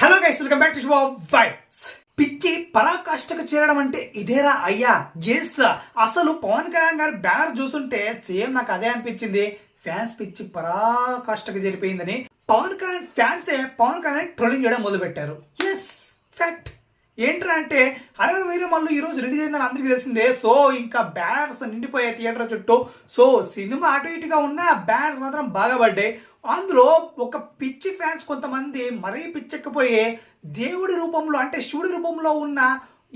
Hello guys welcome back to show vibes పిచ్చి పరాకాష్ఠకు చేరడం అంటే ఇదేరా అయ్యా? ఎస్ అసలు పవన్ కళ్యాణ్ గారి బ్యానర్ చూస్తుంటే సేమ్ నాకు అదే అనిపించింది. ఫ్యాన్స్ పిచ్చి పరాకాష్ఠకు చేరిపోయిందని పవన్ కళ్యాణ్ ఫ్యాన్సే పవన్ కళ్యాణ్ ట్రోలింగ్ చేయడం మొదలు పెట్టారు ఎస్ ఫ్యాక్ట్ ఏంట్రా అంటే హరహర వీరమల్లు ఈరోజు రిలీజ్ అయిందని అందరికీ తెలిసిందే. సో ఇంకా బ్యానర్స్ నిండిపోయాయి థియేటర్ చుట్టూ. సో సినిమా అటు ఇటుగా ఉన్న బ్యానర్స్ మాత్రం బాగా పడ్డాయి. అందులో ఒక పిచ్చి ఫ్యాన్స్ కొంతమంది మరీ పిచ్చెక్కిపోయే దేవుడి రూపంలో అంటే శివుడి రూపంలో ఉన్న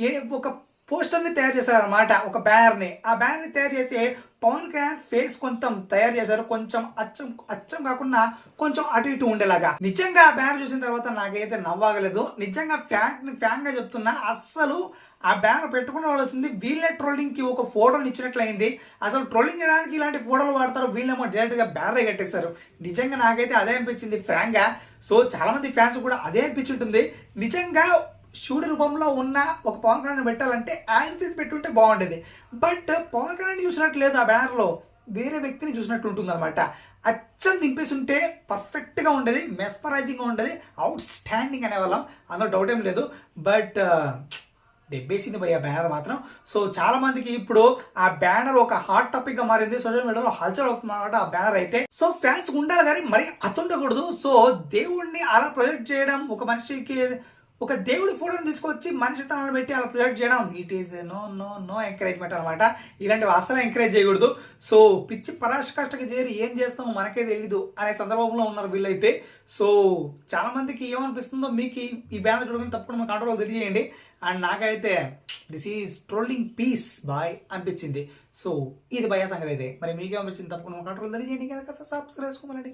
ఏ ఒక పోస్టర్ని తయారు చేశారనమాట ఒక బ్యానర్ని. ఆ బ్యానర్ని తయారు చేసి పవన్ కళ్యాణ్ ఫేస్ కొంచెం తయారు చేశారు. కొంచెం అచ్చం అచ్చం కాకుండా కొంచెం అటు ఇటు ఉండేలాగా. నిజంగా ఆ బ్యానర్ చూసిన తర్వాత నాకైతే నవ్వాగలేదు. నిజంగా ఫ్యాన్ ఫ్యాన్గా చెప్తున్నా అస్సలు ఆ బ్యానర్ పెట్టుకుని వాళ్ళసింది వీళ్ళే ట్రోలింగ్కి ఒక ఫోటోని ఇచ్చినట్లయింది. అసలు ట్రోలింగ్ చేయడానికి ఇలాంటి ఫోటోలు వాడతారు వీళ్ళేమో డైరెక్ట్గా బ్యానర్ కట్టేశారు నిజంగా నాకైతే అదే అనిపించింది ఫ్రాంక్గా సో చాలా మంది ఫ్యాన్స్ కూడా అదే అనిపించుంటుంది నిజంగా శివుడి రూపంలో ఉన్న ఒక పవన్ కళ్యాణ్ పెట్టాలంటే యాజ్ ఇట్ పెట్టుంటే బాగుండేది. బట్ పవన్ కళ్యాణ్ చూసినట్టు లేదు ఆ బ్యానర్లో. వేరే వ్యక్తిని చూసినట్టు ఉంటుంది అనమాట అచ్చం దింపేసి ఉంటే పర్ఫెక్ట్గా ఉండేది మెస్పరైజింగ్గా ఉండేది అవుట్ స్టాండింగ్ అనేవాళ్ళం అందులో డౌట్ ఏం లేదు. బట్ దెబ్బేసింది పోయి ఆ బ్యానర్ మాత్రం. సో చాలా మందికి ఇప్పుడు ఆ బ్యానర్ ఒక హాట్ టాపిక్గా మారింది. సోషల్ మీడియాలో హల్చల్ అవుతుందన్నమాట ఆ బ్యానర్ అయితే. సో ఫ్యాన్స్ ఉండాలి కానీ మరి అతుండకూడదు. సో దేవుణ్ణి అలా ప్రొజెక్ట్ చేయడం ఒక మనిషికి ఒక దేవుడి ఫోటోని తీసుకొచ్చి మనిషి తనలో పెట్టి అలా ప్రొజెక్ట్ చేయడం. It is no no no encouragement అనమాట ఇలాంటివి అసలు ఎంకరేజ్ చేయకూడదు. సో పిచ్చి పరాశకష్టకి చేరి ఏం చేస్తామో మనకే తెలియదు అనే సందర్భంలో ఉన్నారు వీళ్ళైతే. సో చాలా మందికి ఏమనిపిస్తుందో మీకు ఈ- బ్యానర్ చూడగానే తప్పకుండా మన కంట్రోల్ తెలియజేయండి. అండ్ నాకైతే this is trolling piece boy అనిపించింది. సో ఇది భయ సంగతి అయితే. మరి మీకేమనిపించింది? తప్పకుండా కంట్రోల్ తెలియజేయండి. కదా సబ్స్క్రైబ్ చేసుకోమనండి.